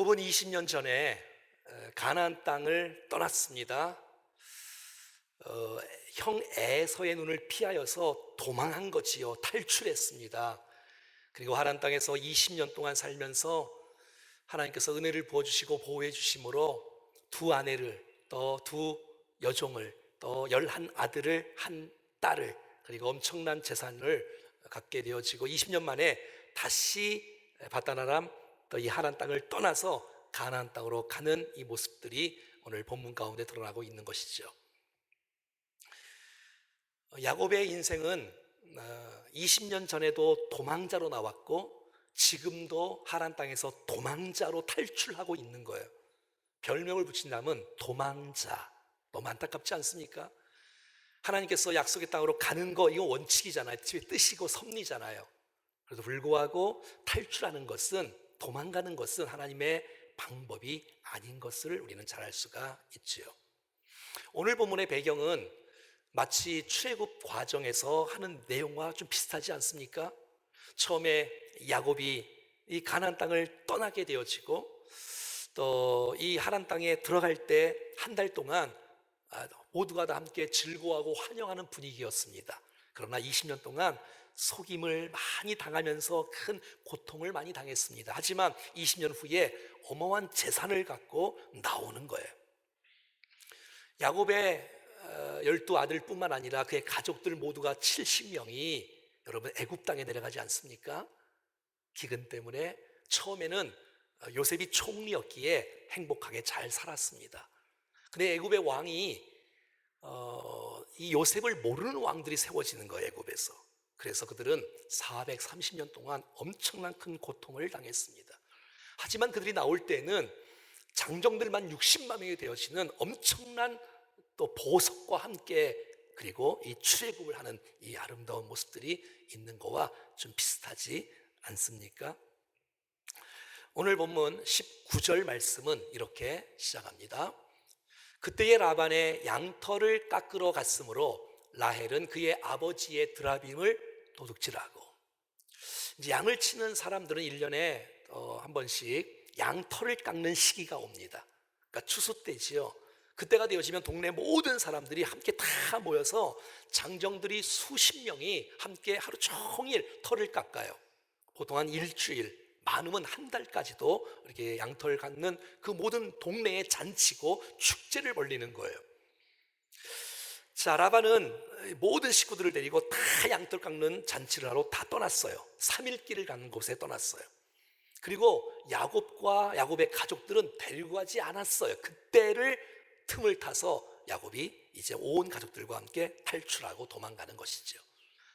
야곱은 20년 전에 어, 가나안 땅을 떠났습니다. 어, 형 에서의 눈을 피하여서 도망한 거지요. 탈출했습니다. 그리고 하나님 땅에서 20년 동안 살면서 하나님께서 은혜를 부어주시고 보호해 주심으로 두 아내를 또 두 여종을 또 열한 아들을 한 딸을 그리고 엄청난 재산을 갖게 되어지고 20년 만에 다시 바다나람 또 이 하나님 땅을 떠나서 가나안 땅으로 가는 이 모습들이 오늘 본문 가운데 드러나고 있는 것이죠. 야곱의 인생은 20년 전에도 도망자로 나왔고 지금도 하란 땅에서 도망자로 탈출하고 있는 거예요. 별명을 붙인다면 도망자. 너무 안타깝지 않습니까? 하나님께서 약속의 땅으로 가는 거 이거 원칙이잖아요. 뜻이고 섭리잖아요. 그래도 불구하고 탈출하는 것은 도망가는 것은 하나님의 방법이 아닌 것을 우리는 잘 알 수가 있지요. 오늘 본문의 배경은 마치 출애굽 과정에서 하는 내용과 좀 비슷하지 않습니까? 처음에 야곱이 이 가나안 땅을 떠나게 되어지고 또 이 하란 땅에 들어갈 때 한 달 동안 아, 모두가 다 함께 즐거워하고 환영하는 분위기였습니다. 그러나 20년 동안 속임을 많이 당하면서 큰 고통을 많이 당했습니다. 하지만 20년 후에 어마어마한 재산을 갖고 나오는 거예요. 야곱의 어, 열두 아들뿐만 아니라 그의 가족들 모두가 70명이 여러분 애굽 땅에 내려가지 않습니까? 기근 때문에 처음에는 어, 요셉이 총리였기에 행복하게 잘 살았습니다. 근데 애굽의 왕이 어, 이 요셉을 모르는 왕들이 세워지는 거예요 애굽에서. 그래서 그들은 430년 동안 엄청난 큰 고통을 당했습니다. 하지만 그들이 나올 때는 장정들만 60만 명이 되어지는 엄청난 또 보석과 함께 그리고 이 출애굽을 하는 이 아름다운 모습들이 있는 거와 좀 비슷하지 않습니까? 오늘 본문 19절 말씀은 이렇게 시작합니다. 그때의 라반의 양털을 깎으러 갔으므로 라헬은 그의 아버지의 드라빔을 도둑질하고 이제 양을 치는 사람들은 1년에 어, 한 번씩 양털을 깎는 시기가 옵니다. 그러니까 추수 때지요. 그때가 되어지면 동네 모든 사람들이 함께 다 모여서 장정들이 수십 명이 함께 하루 종일 털을 깎아요. 보통 한 일주일, 많으면 한 달까지도 이렇게 양털 깎는 그 모든 동네에 잔치고 축제를 벌리는 거예요. 자, 라반은 모든 식구들을 데리고 다 양털 깎는 잔치를 하러 다 떠났어요. 3일 길을 가는 곳에 떠났어요. 그리고 야곱과 야곱의 가족들은 데리고 가지 않았어요. 그때를 틈을 타서 야곱이 이제 온 가족들과 함께 탈출하고 도망가는 것이죠.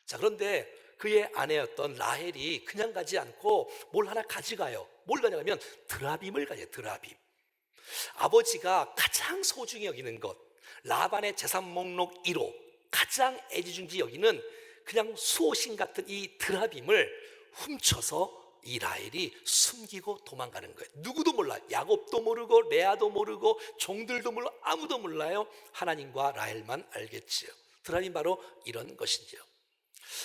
자, 그런데 그의 아내였던 라헬이 그냥 가지 않고 뭘 하나 가져가요. 뭘 가져가면 드라빔을 가져요. 드라빔. 아버지가 가장 소중히 여기는 것, 라반의 재산 목록 1호, 가장 애지중지 여기는 그냥 수호신 같은 이 드라빔을 훔쳐서 이 라헬이 숨기고 도망가는 거예요. 누구도 몰라. 야곱도 모르고 레아도 모르고 종들도 몰라 아무도 몰라요. 하나님과 라헬만 알겠지요. 드라빔 바로 이런 것이지요.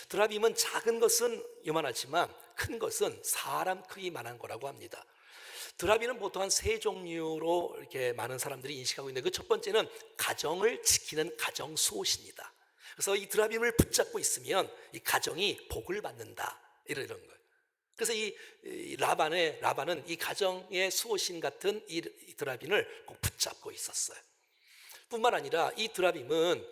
드라빔은 작은 것은 요만하지만 큰 것은 사람 크기만한 거라고 합니다. 드라빔은 보통 한 세 종류로 이렇게 많은 사람들이 인식하고 있는데 그 첫 번째는 가정을 지키는 가정 수호신이다. 그래서 이 드라빔을 붙잡고 있으면 이 가정이 복을 받는다. 이런 거예요. 그래서 이 라반의 라반은 이 가정의 수호신 같은 이 드라빔을 꼭 붙잡고 있었어요. 뿐만 아니라 이 드라빔은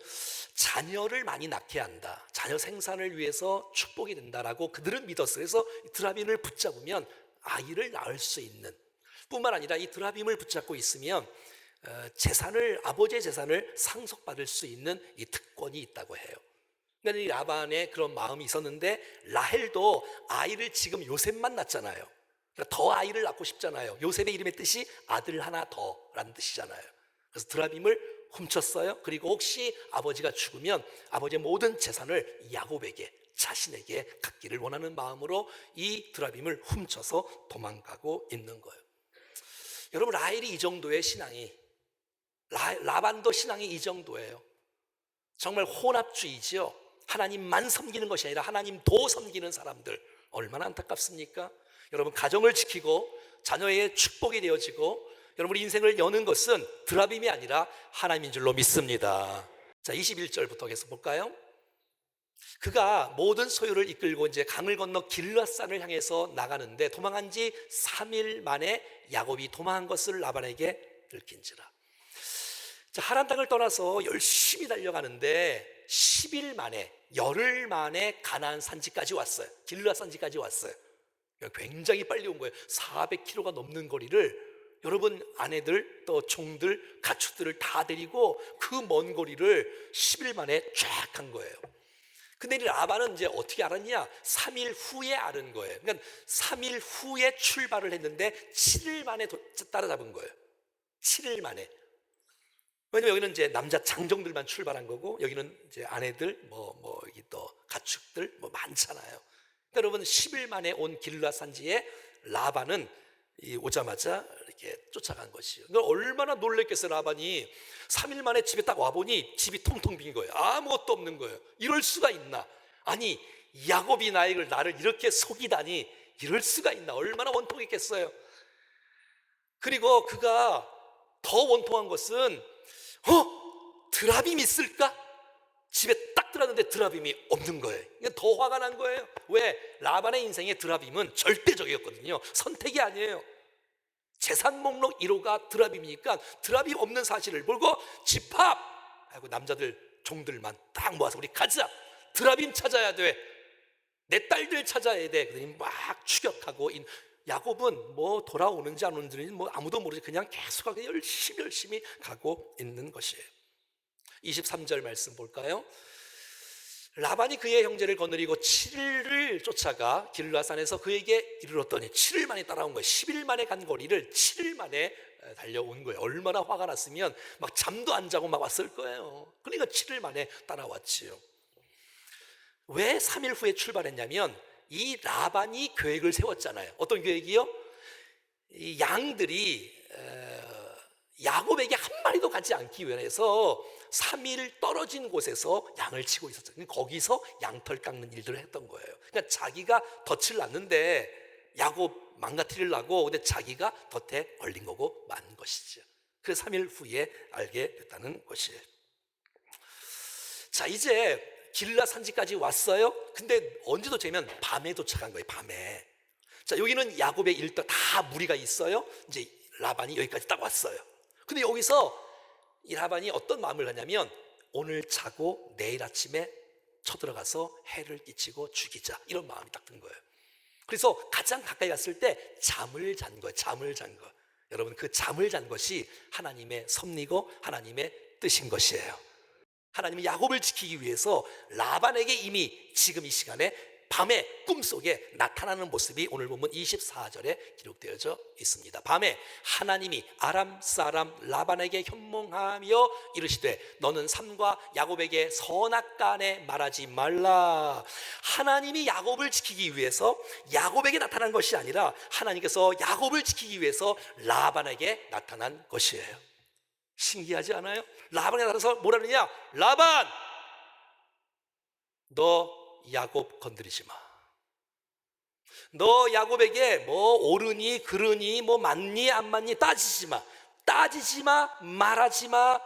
자녀를 많이 낳게 한다. 자녀 생산을 위해서 축복이 된다라고 그들은 믿었어요. 그래서 드라빔을 붙잡으면 아이를 낳을 수 있는 뿐만 아니라 이 드라빔을 붙잡고 있으면 어, 재산을 아버지의 재산을 상속받을 수 있는 이 특권이 있다고 해요. 그러니까 이 라반의 그런 마음이 있었는데 라헬도 아이를 지금 요셉만 낳잖아요. 그러니까 더 아이를 낳고 싶잖아요. 요셉의 이름의 뜻이 아들 하나 더라는 뜻이잖아요. 그래서 드라빔을 훔쳤어요. 그리고 혹시 아버지가 죽으면 아버지의 모든 재산을 야곱에게 자신에게 갖기를 원하는 마음으로 이 드라빔을 훔쳐서 도망가고 있는 거예요. 여러분 라헬이 이 정도의 신앙이 라, 라반도 신앙이 이 정도예요. 정말 혼합주의지요. 하나님만 섬기는 것이 아니라 하나님도 섬기는 사람들 얼마나 안타깝습니까? 여러분 가정을 지키고 자녀의 축복이 되어지고 여러분 우리 인생을 여는 것은 드라빔이 아니라 하나님인 줄로 믿습니다. 자, 21절부터 계속 볼까요? 그가 모든 소유를 이끌고 이제 강을 건너 길라산을 향해서 나가는데 도망한 지 3일 만에 야곱이 도망한 것을 라반에게 들킨지라. 자, 하란 땅을 떠나서 열심히 달려가는데 10일 만에 열흘 만에 가나안 산지까지 왔어요. 길라 산지까지 왔어요. 굉장히 빨리 온 거예요. 400km가 넘는 거리를 여러분 아내들 또 종들 가축들을 다 데리고 그 먼 거리를 10일 만에 쫙한 거예요. 근데 이 라반은 이제 어떻게 알았냐? 3일 후에 알은 거예요. 그러니까 3일 후에 출발을 했는데 7일 만에 도- 따라잡은 거예요. 7일 만에. 왜냐면 여기는 이제 남자 장정들만 출발한 거고 여기는 이제 아내들 뭐뭐 여기 또 가축들 뭐 많잖아요. 그러니까 여러분 10일 만에 온 길라 산지에 라반은 이 오자마자 이렇게 쫓아간 것이요. 그러니까 얼마나 놀랬겠어요 라반이 3일 만에 집에 딱 와보니 집이 통통 빈 거예요. 아무것도 없는 거예요. 이럴 수가 있나? 아니 야곱이 나에게 나를 이렇게 속이다니 이럴 수가 있나? 얼마나 원통했겠어요. 그리고 그가 더 원통한 것은 어? 드라빔 있을까? 집에 딱 들었는데 드라빔이 없는 거예요. 더 화가 난 거예요. 왜? 라반의 인생에 드라빔은 절대적이었거든요. 선택이 아니에요. 재산 목록 1호가 드라빔이니까 드라빔 없는 사실을 모르고 집합! 하고 남자들 종들만 딱 모아서 우리 가자! 드라빔 찾아야 돼. 내 딸들 찾아야 돼. 그러니 막 추격하고 인- 야곱은 뭐 돌아오는지 안 오는지는 뭐 아무도 모르지 그냥 계속하게 열심히 열심히 가고 있는 것이에요. 23절 말씀 볼까요? 라반이 그의 형제를 거느리고 7일을 쫓아가 길라산에서 그에게 이르렀더니 7일 만에 따라온 거예요. 10일 만에 간 거리를 7일 만에 달려온 거예요. 얼마나 화가 났으면 막 잠도 안 자고 막 왔을 거예요. 그러니까 7일 만에 따라왔지요. 왜 3일 후에 출발했냐면 이 라반이 계획을 세웠잖아요. 어떤 계획이요? 이 양들이 어, 야곱에게 한 마리도 가지 않기 위해서 3일 떨어진 곳에서 양을 치고 있었죠. 그러니까 거기서 양털 깎는 일들을 했던 거예요. 그러니까 자기가 덫을 놨는데 야곱 망가뜨리려고 근데 자기가 덫에 걸린 거고 만 것이죠. 그래서 3일 후에 알게 됐다는 것이에요. 자, 이제 길라 산지까지 왔어요. 근데 언제 도착하면 밤에 도착한 거예요. 밤에. 자, 여기는 야곱의 일터 다 무리가 있어요. 이제 라반이 여기까지 딱 왔어요. 근데 여기서 이 라반이 어떤 마음을 가냐면 오늘 자고 내일 아침에 쳐들어가서 해를 끼치고 죽이자 이런 마음이 딱 든 거예요. 그래서 가장 가까이 갔을 때 잠을 잔 거예요. 잠을 잔 거. 여러분 그 잠을 잔 것이 하나님의 섭리고 하나님의 뜻인 것이에요. 하나님이 야곱을 지키기 위해서 라반에게 이미 지금 이 시간에 밤에 꿈속에 나타나는 모습이 오늘 보면 24절에 기록되어져 있습니다. 밤에 하나님이 아람 사람 라반에게 현몽하며 이르시되 너는 삼과 야곱에게 선악간에 말하지 말라. 하나님이 야곱을 지키기 위해서 야곱에게 나타난 것이 아니라 하나님께서 야곱을 지키기 위해서 라반에게 나타난 것이에요. 신기하지 않아요? 라반에 따라서 뭐라느냐? 라반! 너 야곱 건드리지 마. 너 야곱에게 뭐 옳으니 그르니 뭐 맞니 안 맞니 따지지 마. 따지지 마. 말하지 마.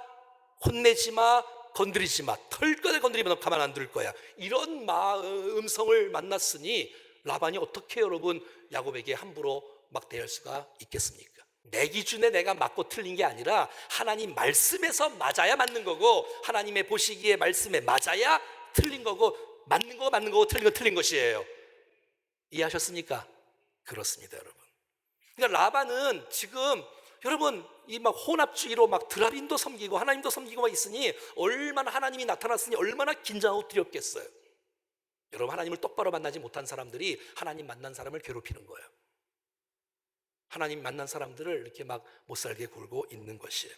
혼내지 마. 건드리지 마. 털끝을 건드리면 너 가만 안 둘 거야. 이런 마, 음성을 만났으니 라반이 어떻게 여러분 야곱에게 함부로 막 대할 수가 있겠습니까? 내 기준에 내가 맞고 틀린 게 아니라 하나님 말씀에서 맞아야 맞는 거고 하나님의 보시기에 말씀에 맞아야 틀린 거고 맞는 거 맞는 거고 틀린 거 틀린 것이에요. 이해하셨습니까? 그렇습니다, 여러분. 그러니까 라반은 지금 여러분 이 막 혼합주의로 막 드라빈도 섬기고 하나님도 섬기고 막 있으니 얼마나 하나님이 나타났으니 얼마나 긴장하고 두렵겠어요. 여러분 하나님을 똑바로 만나지 못한 사람들이 하나님 만난 사람을 괴롭히는 거예요. 하나님 만난 사람들을 이렇게 막 못 살게 굴고 있는 것이에요.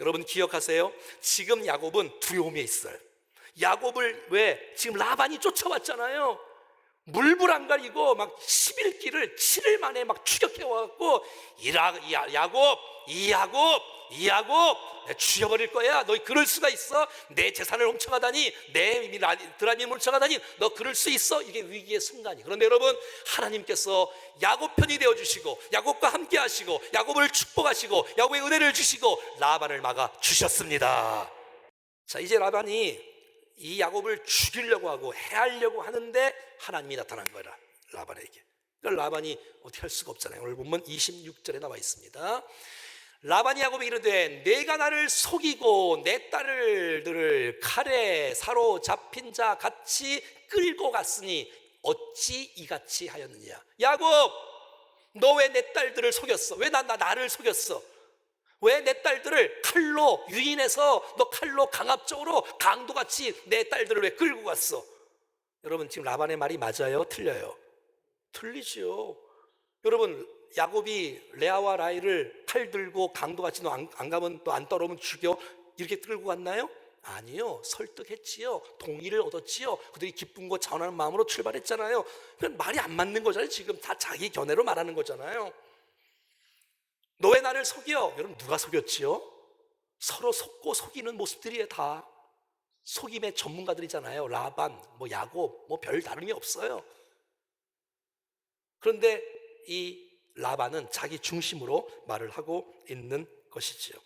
여러분 기억하세요. 지금 야곱은 두려움에 있어요. 야곱을 왜 지금 라반이 쫓아왔잖아요. 물불 안 가리고 막 11기를 7일 만에 막 추격해 와갖고 이라 야- 야곱 이 야곱 이 야곱 내 죽여버릴 거야. 너 그럴 수가 있어? 내 재산을 훔쳐가다니, 내 드라님을 훔쳐가다니, 너 그럴 수 있어? 이게 위기의 순간이. 그런데 여러분, 하나님께서 야곱 편이 되어 주시고, 야곱과 함께 하시고, 야곱을 축복하시고, 야곱의 은혜를 주시고, 라반을 막아 주셨습니다. 자, 이제 라반이 이 야곱을 죽이려고 하고 해하려고 하는데 하나님이 나타난 거라 라반에게. 그러니까 라반이 어떻게 할 수가 없잖아요. 오늘 보면 26절에 나와 있습니다. 라반이 야곱에게 이르되 내가 나를 속이고 내 딸들을 칼에 사로 잡힌 자 같이 끌고 갔으니 어찌 이같이 하였느냐 야곱 너 왜 내 딸들을 속였어 왜 나, 나 나를 속였어 왜 내 딸들을 칼로 유인해서 너 칼로 강압적으로 강도같이 내 딸들을 왜 끌고 갔어? 여러분 지금 라반의 말이 맞아요? 틀려요? 틀리지요. 여러분 야곱이 레아와 라이를 칼 들고 강도같이 너 안 가면 또안 따라오면 죽여? 이렇게 끌고 갔나요? 아니요. 설득했지요. 동의를 얻었지요. 그들이 기쁨과 자원하는 마음으로 출발했잖아요. 그건 말이 안 맞는 거잖아요. 지금 다 자기 견해로 말하는 거잖아요 너 왜 나를 속여? 여러분 누가 속였지요? 서로 속고 속이는 모습들이에요 다 속임의 전문가들이잖아요 라반, 뭐 야곱 뭐 별 다름이 없어요 그런데 이 라반은 자기 중심으로 말을 하고 있는 것이지요.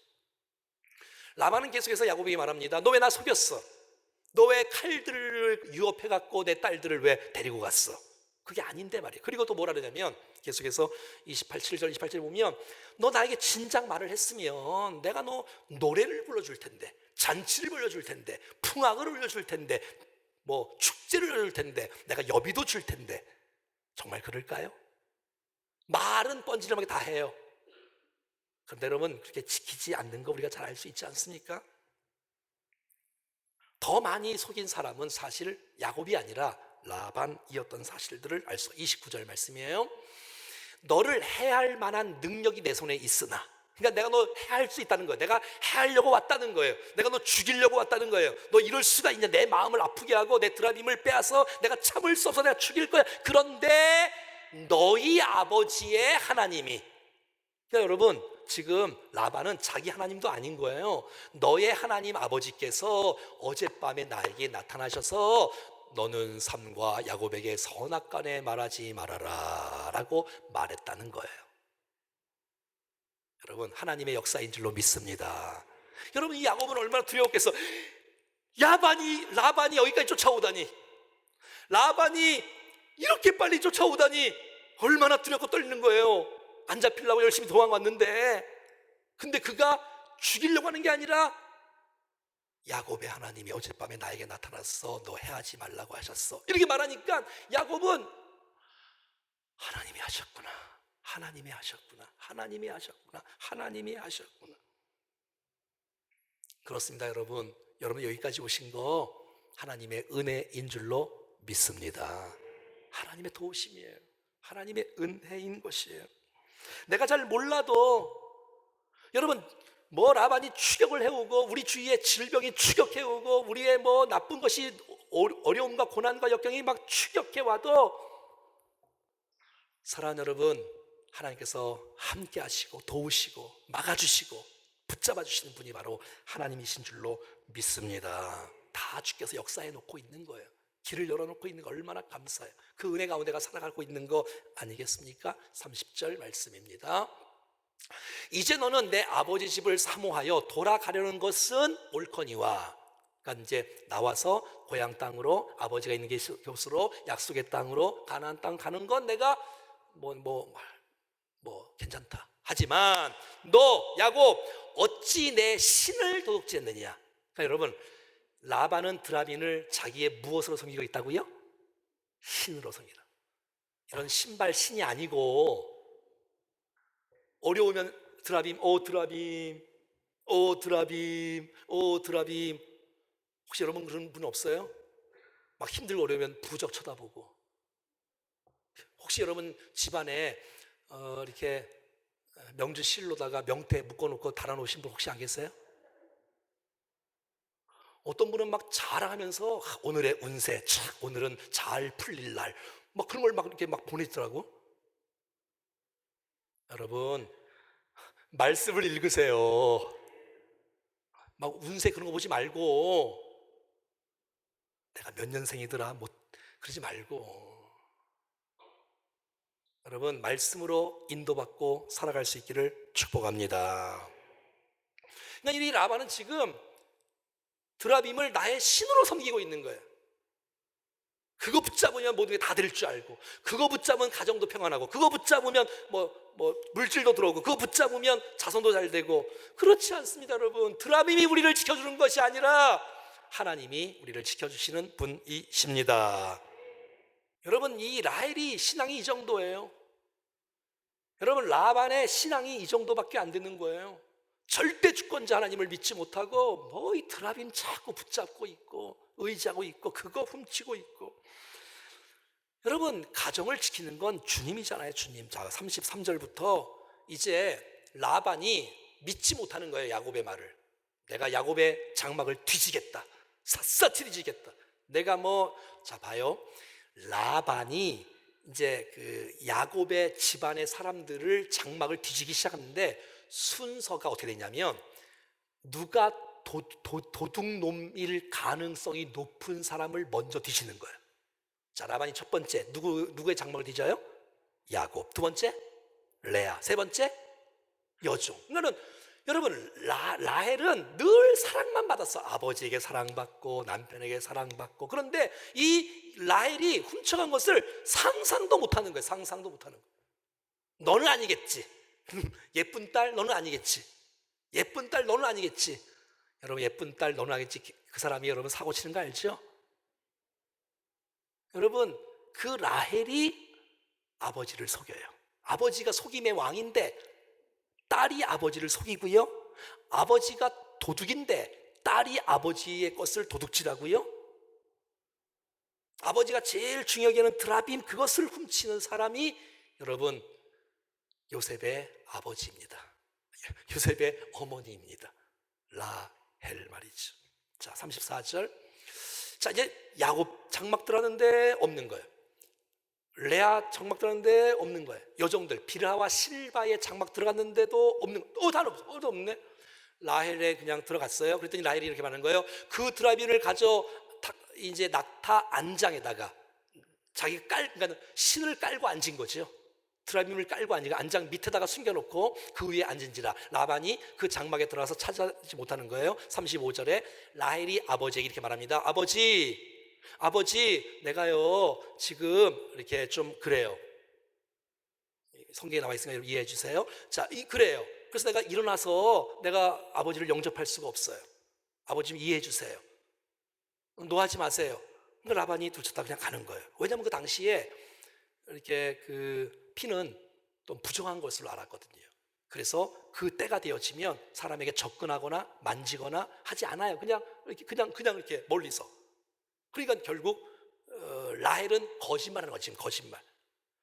라반은 계속해서 야곱에게 말합니다. 너 왜 나 속였어? 너 왜 칼들을 유업해 갖고 내 딸들을 왜 데리고 갔어? 그게 아닌데 말이에요. 그리고 또 뭐라 그러냐면 계속해서 28, 7절, 28절 보면 너 나에게 진작 말을 했으면 내가 너 노래를 불러줄 텐데 잔치를 불러줄 텐데 풍악을 올려줄 텐데 뭐 축제를 올려줄 텐데 내가 여비도 줄 텐데 정말 그럴까요? 말은 뻔질하게 다 해요. 그런데 여러분 그렇게 지키지 않는 거 우리가 잘 알 수 있지 않습니까? 더 많이 속인 사람은 사실 야곱이 아니라 라반이었던 사실들을 알 수. 29절 말씀이에요. 너를 해할 만한 능력이 내 손에 있으나 그러니까 내가 너 해할 수 있다는 거예요. 내가 해하려고 왔다는 거예요. 내가 너 죽이려고 왔다는 거예요. 너 이럴 수가 있냐? 내 마음을 아프게 하고 내 드라님을 빼앗아 내가 참을 수 없어 내가 죽일 거야. 그런데 너희 아버지의 하나님이 그러니까 여러분 지금 라반은 자기 하나님도 아닌 거예요. 너의 하나님 아버지께서 어젯밤에 나에게 나타나셔서 너는 삼과 야곱에게 선악간에 말하지 말아라 라고 말했다는 거예요. 여러분 하나님의 역사인 줄로 믿습니다. 여러분 이 야곱은 얼마나 두려웠겠어. 야반이 라반이 여기까지 쫓아오다니. 라반이 이렇게 빨리 쫓아오다니 얼마나 두렵고 떨리는 거예요. 안 잡히려고 열심히 도망왔는데 근데 그가 죽이려고 하는 게 아니라 야곱의 하나님이 어젯밤에 나에게 나타났어. 너 해하지 말라고 하셨어. 이렇게 말하니까 야곱은 하나님이 하셨구나. 하나님이 하셨구나. 하나님이 하셨구나. 하나님이 하셨구나. 그렇습니다, 여러분. 여러분 여기까지 오신 거 하나님의 은혜인 줄로 믿습니다. 하나님의 도우심이에요. 하나님의 은혜인 것이에요. 내가 잘 몰라도 여러분 뭐 라반이 추격을 해오고 우리 주위에 질병이 추격해오고 우리의 뭐 나쁜 것이 어려움과 고난과 역경이 막 추격해 와도 사랑하는 여러분 하나님께서 함께 하시고 도우시고 막아주시고 붙잡아 주시는 분이 바로 하나님이신 줄로 믿습니다. 다 주께서 역사해 놓고 있는 거예요. 길을 열어놓고 있는 거 얼마나 감사해요. 그 은혜 가운데가 살아가고 있는 거 아니겠습니까? 30절 말씀입니다. 이제 너는 내 아버지 집을 사모하여 돌아가려는 것은 옳거니와 그러니까 이제 나와서 고향 땅으로 아버지가 있는 곳으로 약속의 땅으로 가나안 땅 가는 건 내가 뭐 뭐뭐 뭐 괜찮다. 하지만 너 야곱 어찌 내 신을 도둑질했느냐? 그러니까 여러분 라반은 드라빈을 자기의 무엇으로 섬기고 있다고요? 신으로 섬기라. 이런 신발 신이 아니고 어려우면 드라빔, 오 드라빔, 오 드라빔, 오 드라빔. 혹시 여러분 그런 분 없어요? 막 힘들고 어려우면 부적 쳐다보고. 혹시 여러분 집안에 어, 이렇게 명주 실로다가 명태 묶어놓고 달아놓으신 분 혹시 안 계세요? 어떤 분은 막 자랑하면서 오늘의 운세, 오늘은 잘 풀릴 날, 막 그런 걸 막 이렇게 막 보내더라고. 여러분, 말씀을 읽으세요. 막 운세 그런 거 보지 말고 내가 몇 년생이더라 못 그러지 말고 여러분 말씀으로 인도받고 살아갈 수 있기를 축복합니다. 그러니까 이 라반은 지금 드라빔을 나의 신으로 섬기고 있는 거예요. 그거 붙잡으면 모든 게 다 될 줄 알고, 그거 붙잡으면 가정도 평안하고, 그거 붙잡으면 뭐, 뭐, 물질도 들어오고, 그거 붙잡으면 자손도 잘 되고, 그렇지 않습니다, 여러분. 드라빔이 우리를 지켜주는 것이 아니라 하나님이 우리를 지켜주시는 분이십니다. 여러분, 이 라헬이 신앙이 이 정도예요. 여러분, 라반의 신앙이 이 정도밖에 안 되는 거예요. 절대 주권자 하나님을 믿지 못하고 뭐 이 드라빔 자꾸 붙잡고 있고 의지하고 있고 그거 훔치고 있고 여러분 가정을 지키는 건 주님이잖아요 주님. 자 33절부터 이제 라반이 믿지 못하는 거예요 야곱의 말을. 내가 야곱의 장막을 뒤지겠다. 샅샅이 뒤지겠다. 내가 뭐 자 봐요. 라반이 이제 그 야곱의 집안의 사람들을 장막을 뒤지기 시작하는데 순서가 어떻게 되냐면 누가 도, 도, 도둑놈일 가능성이 높은 사람을 먼저 뒤지는 거예요. 자, 라반이 첫 번째 누구 누구의 장막을 뒤져요? 야곱. 두 번째 레아. 세 번째 여종. 그러니까는 여러분 라, 라헬은 늘 사랑만 받았어. 아버지에게 사랑받고 남편에게 사랑받고. 그런데 이 라헬이 훔쳐간 것을 상상도 못하는 거예요. 상상도 못하는 거예요. 너는 아니겠지. 예쁜 딸 너는 아니겠지. 예쁜 딸 너는 아니겠지. 여러분 예쁜 딸 너는 아니겠지. 그 사람이 여러분 사고 치는 거 알죠? 여러분 그 라헬이 아버지를 속여요. 아버지가 속임의 왕인데 딸이 아버지를 속이고요. 아버지가 도둑인데 딸이 아버지의 것을 도둑질하고요. 아버지가 제일 중요하게 여기는 드라빔 그것을 훔치는 사람이 여러분 요셉의 아버지입니다. 요셉의 어머니입니다. 라헬 말이죠. 자, 34절. 자, 이제 야곱 장막 들어갔는데 없는 거예요. 레아 장막 들어갔는데 없는 거예요. 여종들 비라와 실바의 장막 들어갔는데도 없는 어, 다 없어. 어, 없네. 라헬에 그냥 들어갔어요. 그랬더니 라헬이 이렇게 말하는 거예요. 그 드라비를 가져 타- 이제 낙타 안장에다가 자기가 깔 그러니까 신을 깔고 앉은 거죠. 드라빔을 깔고 앉으니까 안장 밑에다가 숨겨놓고 그 위에 앉은지라 라반이 그 장막에 들어가서 찾아지 못하는 거예요. 35절에 라헬이 아버지에게 이렇게 말합니다. 아버지, 아버지, 내가요 지금 이렇게 좀 그래요. 성경에 나와 있으니까 이해해 주세요. 자, 이 그래요. 그래서 내가 일어나서 내가 아버지를 영접할 수가 없어요. 아버지 좀 이해해 주세요. 노하지 마세요. 근데 라반이 둘째 다 그냥 가는 거예요. 왜냐하면 그 당시에 이렇게 그 피는 또 부정한 것으로 알았거든요. 그래서 그 때가 되어지면 사람에게 접근하거나 만지거나 하지 않아요. 그냥 이렇게 그냥 그냥 이렇게 멀리서. 그러니까 결국 어, 라헬은 거짓말하는 거지, 거짓말.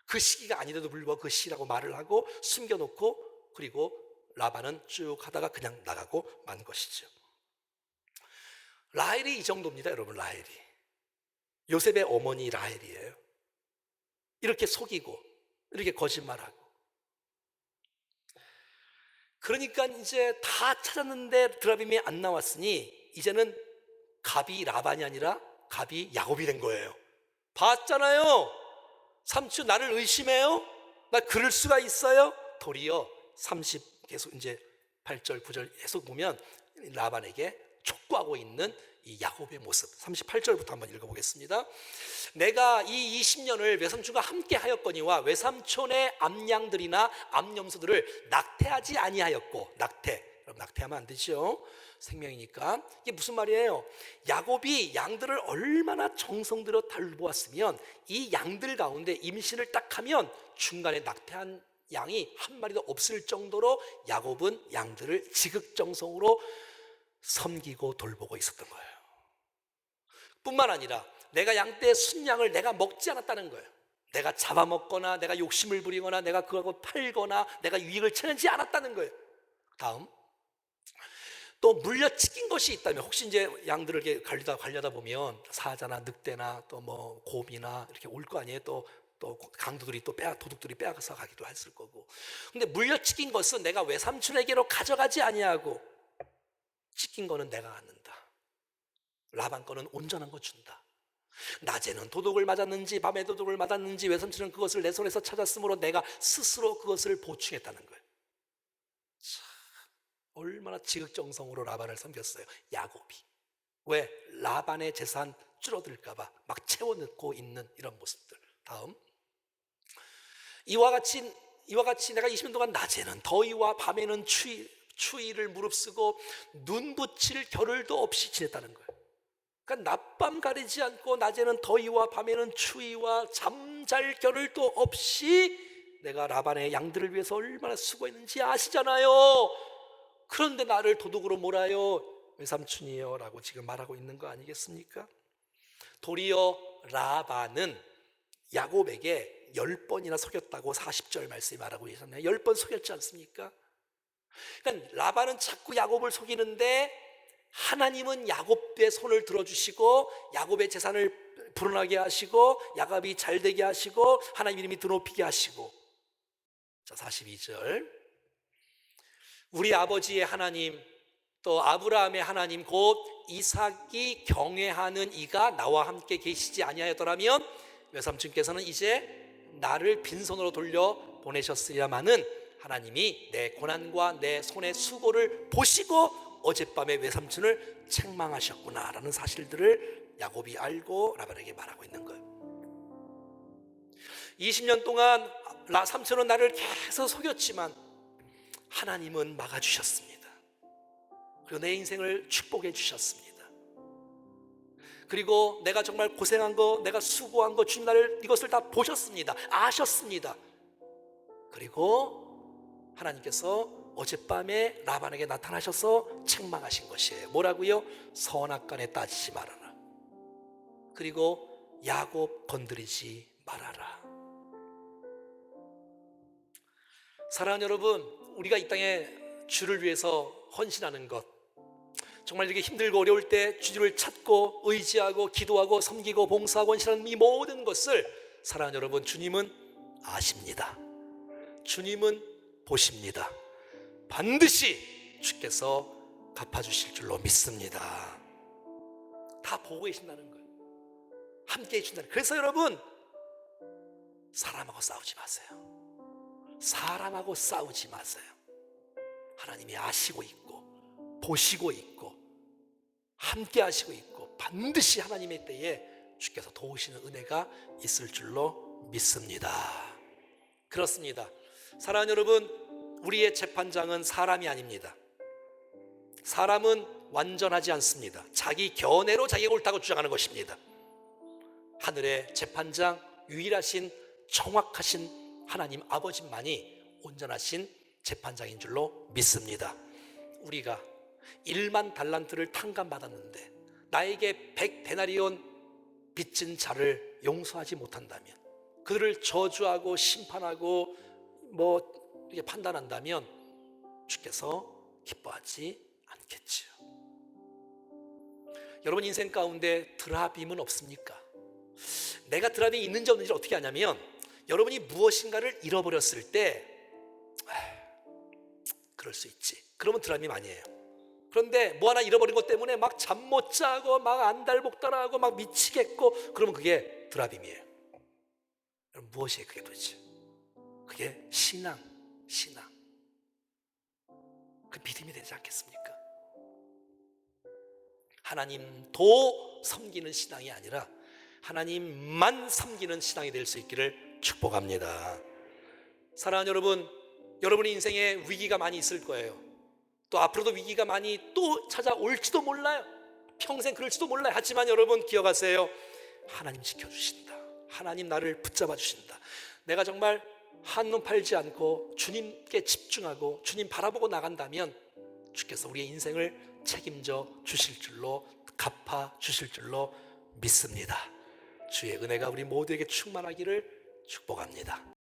그 시기가 아닌데도 불구하고 그 시라고 말을 하고 숨겨놓고 그리고 라반은 쭉 하다가 그냥 나가고 만 것이죠. 라헬이 이 정도입니다, 여러분. 라헬이 요셉의 어머니 라헬이에요. 이렇게 속이고 이렇게 거짓말하고. 그러니까 이제 다 찾았는데 드라빔이 안 나왔으니 이제는 갑이 라반이 아니라 갑이 야곱이 된 거예요. 봤잖아요. 삼촌 나를 의심해요? 나 그럴 수가 있어요? 도리어 30 계속 이제 8절 9절 계속 보면 라반에게 촉구하고 있는 이 야곱의 모습 38절부터 한번 읽어보겠습니다. 내가 이 20년을 외삼촌과 함께 하였거니와 외삼촌의 암양들이나 암염소들을 낙태하지 아니하였고 낙태 여러분 낙태하면 안 되죠. 생명이니까 이게 무슨 말이에요? 야곱이 양들을 얼마나 정성 들여 달보았으면 이 양들 가운데 임신을 딱 하면 중간에 낙태한 양이 한 마리도 없을 정도로 야곱은 양들을 지극정성으로 섬기고 돌보고 있었던 거예요. 뿐만 아니라 내가 양때 순양을 내가 먹지 않았다는 거예요. 내가 잡아먹거나 내가 욕심을 부리거나 내가 그거 팔거나 내가 유익을 찾지 않았다는 거예요. 다음 또 물려치킨 것이 있다면 혹시 이제 양들을 이렇게 관리다 관려다 보면 사자나 늑대나 또 뭐 곰이나 이렇게 올 거 아니에요. 또또 강도들이 또 빼앗 도둑들이 빼앗아 가기도 했을 거고. 근데 물려치킨 것은 내가 외삼촌에게로 가져가지 아니하고 튀긴 거는 내가 갖는다. 라반 거는 온전한 거 준다. 낮에는 도둑을 맞았는지 밤에 도둑을 맞았는지 외삼촌은 그것을 내 손에서 찾았으므로 내가 스스로 그것을 보충했다는 거예요. 참, 얼마나 지극정성으로 라반을 섬겼어요. 야곱이. 왜? 라반의 재산 줄어들까 봐 막 채워 넣고 있는 이런 모습들. 다음. 이와 같이 이와 같이 내가 20년 동안 낮에는 더위와 밤에는 추위, 추위를 무릅쓰고 눈 붙일 겨를도 없이 지냈다는 거예요. 그러니까 낮밤 가리지 않고 낮에는 더위와 밤에는 추위와 잠잘 겨를도 없이 내가 라반의 양들을 위해서 얼마나 수고했는지 아시잖아요. 그런데 나를 도둑으로 몰아요. 외삼촌이요. 라고 지금 말하고 있는 거 아니겠습니까? 도리어 라반은 야곱에게 열 번이나 속였다고 40절 말씀이 말하고 계셨네요. 열번 속였지 않습니까? 그러니까 라반은 자꾸 야곱을 속이는데 하나님은 야곱의 손을 들어주시고 야곱의 재산을 불어나게 하시고 야곱이 잘 되게 하시고 하나님 이름이 드높이게 하시고. 자 42절. 우리 아버지의 하나님 또 아브라함의 하나님 곧 이삭이 경외하는 이가 나와 함께 계시지 아니하였더라면 외삼촌께서는 이제 나를 빈손으로 돌려 보내셨으리야마는 하나님이 내 고난과 내 손의 수고를 보시고 어젯밤에 외삼촌을 책망하셨구나라는 사실들을 야곱이 알고 라반에게 말하고 있는 거예요. 20년 동안 라 삼촌은 나를 계속 속였지만 하나님은 막아주셨습니다. 그리고 내 인생을 축복해 주셨습니다. 그리고 내가 정말 고생한 거, 내가 수고한 거, 주님 나를 이것을 다 보셨습니다. 아셨습니다. 그리고 하나님께서 어젯밤에 라반에게 나타나셔서 책망하신 것이에요. 뭐라고요? 선악간에 따지지 말아라. 그리고 야곱 건드리지 말아라. 사랑하는 여러분, 우리가 이 땅에 주를 위해서 헌신하는 것, 정말 이렇게 힘들고 어려울 때 주를 찾고 의지하고 기도하고 섬기고 봉사하고 헌신하는 이 모든 것을 사랑하는 여러분, 주님은 아십니다. 주님은 보십니다. 반드시 주께서 갚아주실 줄로 믿습니다. 다 보고 계신다는 거예요. 함께 해주신다는 그래서 여러분, 사람하고 싸우지 마세요. 사람하고 싸우지 마세요. 하나님이 아시고 있고, 보시고 있고, 함께 하시고 있고, 반드시 하나님의 때에 주께서 도우시는 은혜가 있을 줄로 믿습니다. 그렇습니다. 사랑하는 여러분, 우리의 재판장은 사람이 아닙니다. 사람은 완전하지 않습니다. 자기 견해로 자기가 옳다고 주장하는 것입니다. 하늘의 재판장, 유일하신 정확하신 하나님 아버지만이 온전하신 재판장인 줄로 믿습니다. 우리가 1만 달란트를 탕감받았는데 나에게 100 데나리온 빚진 자를 용서하지 못한다면 그들을 저주하고 심판하고 뭐 이렇게 판단한다면 주께서 기뻐하지 않겠지요. 여러분 인생 가운데 드라빔은 없습니까? 내가 드라빔이 있는지 없는지 어떻게 아냐면 여러분이 무엇인가를 잃어버렸을 때 그럴 수 있지. 그러면 드라빔 아니에요. 그런데 뭐 하나 잃어버린 것 때문에 막 잠 못 자고 막 안달복달하고 막 미치겠고 그러면 그게 드라빔이에요. 무엇이에요 그게 도대체? 그게 신앙, 신앙. 그 믿음이 되지 않겠습니까? 하나님도 섬기는 신앙이 아니라 하나님만 섬기는 신앙이 될 수 있기를 축복합니다. 사랑하는 여러분, 여러분의 인생에 위기가 많이 있을 거예요. 또 앞으로도 위기가 많이 또 찾아올지도 몰라요. 평생 그럴지도 몰라요. 하지만 여러분 기억하세요. 하나님 지켜주신다. 하나님 나를 붙잡아 주신다. 내가 정말 한눈 팔지 않고 주님께 집중하고 주님 바라보고 나간다면 주께서 우리의 인생을 책임져 주실 줄로 갚아 주실 줄로 믿습니다. 주의 은혜가 우리 모두에게 충만하기를 축복합니다.